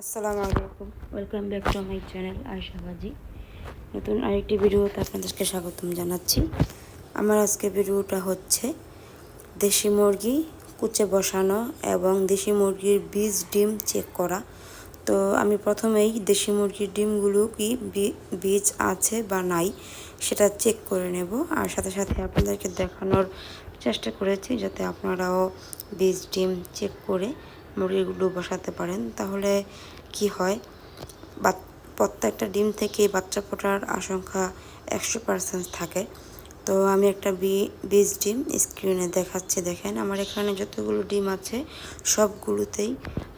আসসালামু আলাইকুম। Welcome back to my channel আয়শাবাজি নতুন আরেকটি ভিডিওতে আপনাদেরকে স্বাগতম জানাচ্ছি। আমার আজকে ভিডিওটা হচ্ছে দেশি মুরগি কুচে বসানো এবং দেশি মুরগির বীজ ডিম চেক করা। তো আমি প্রথমেই দেশি মুরগির ডিমগুলো কি বীজ আছে বা নাই সেটা চেক করে নেব। আর সাথে সাথে আপনাদেরকে দেখানোর চেষ্টা করেছি যাতে আপনারাও বীজ ডিম চেক করে মুরগিগুলো বসাতে পারেন, তাহলে কি হয়? বা প্রত্যেকটা ডিম থেকে বাচ্চা ফোটার আশঙ্কা একশো পার্সেন্ট থাকে। তো আমি একটা বীজ ডিম স্ক্রিনে দেখাচ্ছি, দেখেন। আমার এখানে যতগুলো ডিম আছে, সবগুলোতেই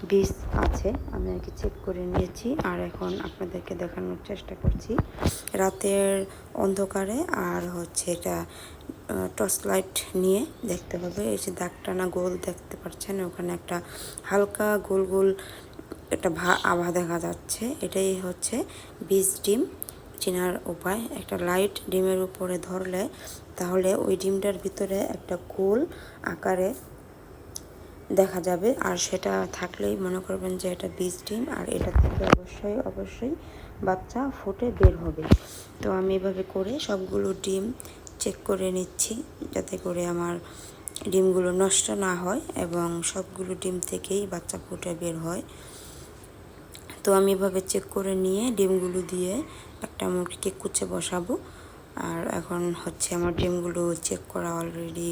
বীজ আছে। আমি আর কি চেক করে নিয়েছি আর এখন আপনাদেরকে দেখানোর চেষ্টা করছি। রাতের অন্ধকারে আর হচ্ছে এটা টর্চ লাইট নিয়ে দেখতে হবে এই যে দাগটা না গোল দেখতে পাচ্ছেন, ওখানে একটা হালকা গোল গোল একটা ভা, আভা দেখা যাচ্ছে। এটাই হচ্ছে বীজ ডিম চেনার উপায়। একটা লাইট ডিমের উপরে ধরলে তাহলে ওই ডিমটার ভিতরে একটা গোল আকারে দেখা যাবে। আর সেটা থাকলেই মনে করবেন যে এটা বীজ ডিম, আর এটা থেকে অবশ্যই অবশ্যই বাচ্চা ফুটে বের হবে। তো আমি এভাবে করে সবগুলো ডিম চেক করে নিচ্ছি যাতে করে আমার ডিমগুলো নষ্ট না হয় এবং সবগুলো ডিম থেকেই বাচ্চা ফুটে বের হয়। তো আমি এভাবে চেক করে নিয়ে ডিমগুলো দিয়ে একটা মুরগিকে কুচে বসাবো। আর এখন হচ্ছে আমার ডিমগুলো চেক করা অলরেডি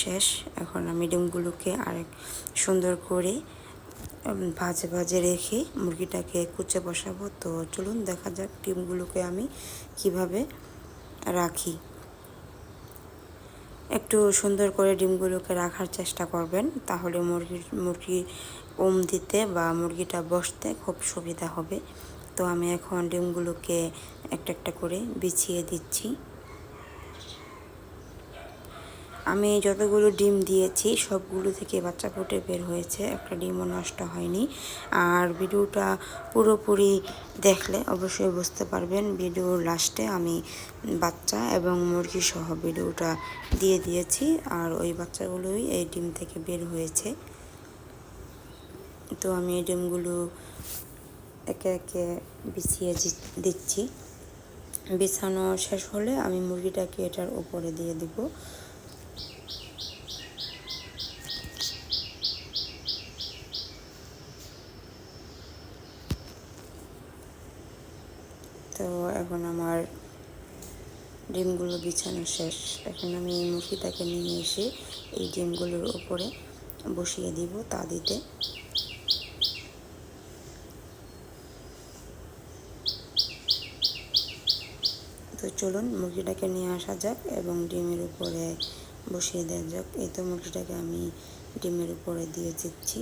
শেষ। এখন আমি ডিমগুলোকে আরেক সুন্দর করে ভাজে ভাজে রেখে মুরগিটাকে কুচে বসাবো। তো চলুন দেখা যাক ডিমগুলোকে আমি কীভাবে রাখি। একটু সুন্দর করে ডিমগুলোকে রাখার চেষ্টা করবেন, তাহলে মুরগির, মুরগি ওম দিতে বা মুরগিটা বসতে খুব সুবিধা হবে। তো আমি এখন ডিমগুলোকে একটা একটা করে বিছিয়ে দিচ্ছি। আমি যতগুলো ডিম দিয়েছি, সবগুলো থেকে বাচ্চা ফুটে বের হয়েছে। একটা ডিমও নষ্ট হয়নি। আর ভিডিওটা পুরোপুরি দেখলে অবশ্যই বুঝতে পারবেন, ভিডিওর লাস্টে আমি বাচ্চা এবং মুরগি সহ ভিডিওটা দিয়ে দিয়েছি। আর ওই বাচ্চাগুলোই এই ডিম থেকে বের হয়েছে। তো আমি এই ডিমগুলো একে একে বিছিয়ে দিচ্ছি। বিছানো শেষ হলে আমি মুরগিটাকে এটার উপরে দিয়ে দিব। তো এখন আমার ডিমগুলো বিছানো শেষ। এখন আমি এই মুরগিটাকে নিয়ে এসে এই ডিমগুলোর উপরে বসিয়ে দিব তা দিতে। তো চলুন মুরগিটাকে নিয়ে আসা যাক এবং ডিমের উপরে বসিয়ে দেওয়া যাক। এই তো মুরগিটাকে আমি ডিমের উপরে দিয়ে দিচ্ছি।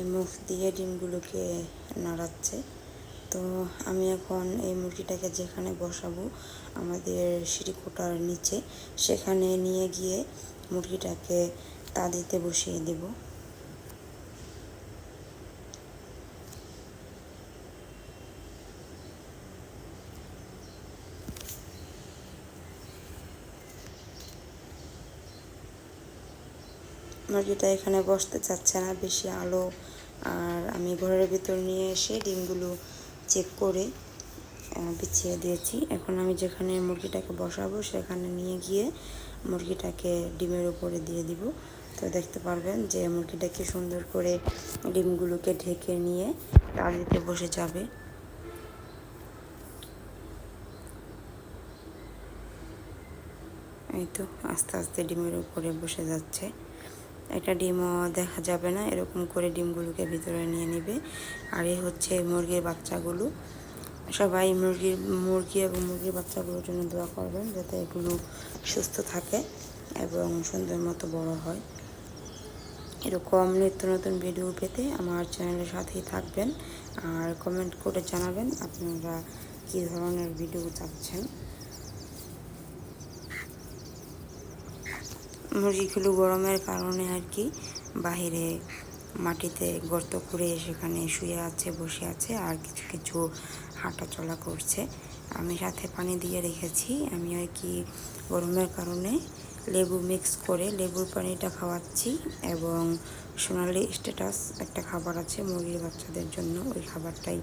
এই মুখ দিয়ে ডিমগুলোকে নাড়াচ্ছে। তো আমি এখন এই মুরগিটাকে যেখানে বসাবো, আমাদের সিঁড়িকোটার নিচে, সেখানে নিয়ে গিয়ে মুরগিটাকে তাদিতে বসিয়ে দেব। মুরগিটা এখানে বসতে চাচ্ছে না, বেশি আলো। আর আমি ঘরের ভিতর নিয়ে এসে ডিমগুলো চেক করে বিছিয়ে দিয়েছি। এখন আমি যেখানে মুরগিটাকে বসাবো, সেখানে নিয়ে গিয়ে মুরগিটাকে ডিমের উপরে দিয়ে দিব। তো দেখতে পারবেন যে মুরগিটাকে সুন্দর করে ডিমগুলোকে ঢেকে নিয়ে তাড়িতে বসে যাবে। এই তো আস্তে আস্তে ডিমের উপরে বসে যাচ্ছে। একটা ডিমও দেখা যাবে না, এরকম করে ডিমগুলোকে ভিতরে নিয়ে নেবে। আর এই হচ্ছে মুরগির বাচ্চাগুলো। সবাই মুরগির মুরগি এবং মুরগির বাচ্চাগুলোর জন্য দোয়া করবেন যাতে এগুলো সুস্থ থাকে এবং সুন্দর মতো বড় হয়। এরকম নিত্য নতুন ভিডিও পেতে আমার চ্যানেলের সাথেই থাকবেন। আর কমেন্ট করে জানাবেন আপনারা কী ধরনের ভিডিও চাচ্ছেন। মুরগিগুলো গরমের কারণে আর কি বাহিরে মাটিতে গর্ত করে সেখানে শুয়ে আছে, বসে আছে আর কিছু কিছু হাঁটা চলা করছে। আমি সাথে পানি দিয়ে রেখেছি। আমি আর কি গরমের কারণে লেবু মিক্স করে লেবুর পানিটা খাওয়াচ্ছি এবং সোনালি স্ট্যাটাস একটা খাবার আছে মুরগির বাচ্চাদের জন্য। ওই খাবারটাই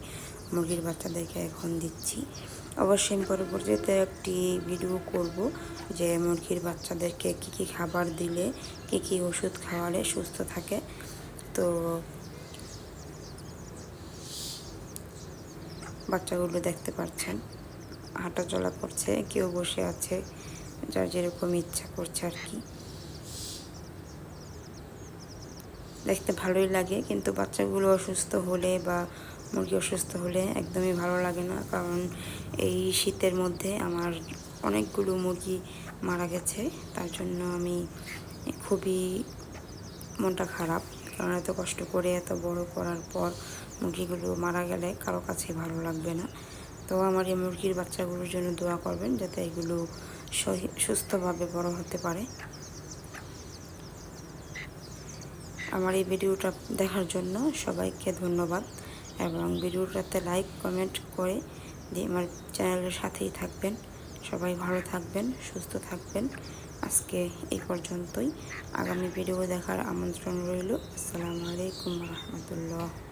মুরগির বাচ্চাদেরকে এখন দিচ্ছি। অবশ্যই আমি পরবর্তীতে একটি ভিডিও করব যে মুরগির বাচ্চাদেরকে কী কী খাবার দিলে, কী কী ওষুধ খাওয়ালে সুস্থ থাকে। তো বাচ্চাগুলো দেখতে পাচ্ছেন হাঁটা চলা করছে, কেউ বসে আছে, যার যেরকম ইচ্ছা করছে আর কি। দেখতে ভালোই লাগে, কিন্তু বাচ্চাগুলো অসুস্থ হলে বা মুরগি অসুস্থ হলে একদমই ভালো লাগে না। কারণ এই শীতের মধ্যে আমার অনেকগুলো মুরগি মারা গেছে। তার জন্য আমি খুবই মনটা খারাপ। কারণ এত কষ্ট করে এত বড় করার পর মুরগিগুলো মারা গেলে কারও কাছে ভালো লাগবে না। তো আমার এই মুরগির বাচ্চাগুলোর জন্য দোয়া করবেন যাতে এগুলো সুস্থভাবে বড় হতে পারে। আমার এই ভিডিওটা দেখার জন্য সবাইকে ধন্যবাদ। এবং ভিডিওটাতে লাইক, কমেন্ট করে দিয়ে আমার চ্যানেলের সাথেই থাকবেন। সবাই ভালো থাকবেন, সুস্থ থাকবেন। আজকে এই পর্যন্তই। আগামী ভিডিও দেখার আমন্ত্রণ রইল। আসসালামু আলাইকুম রহমতুল্লাহ।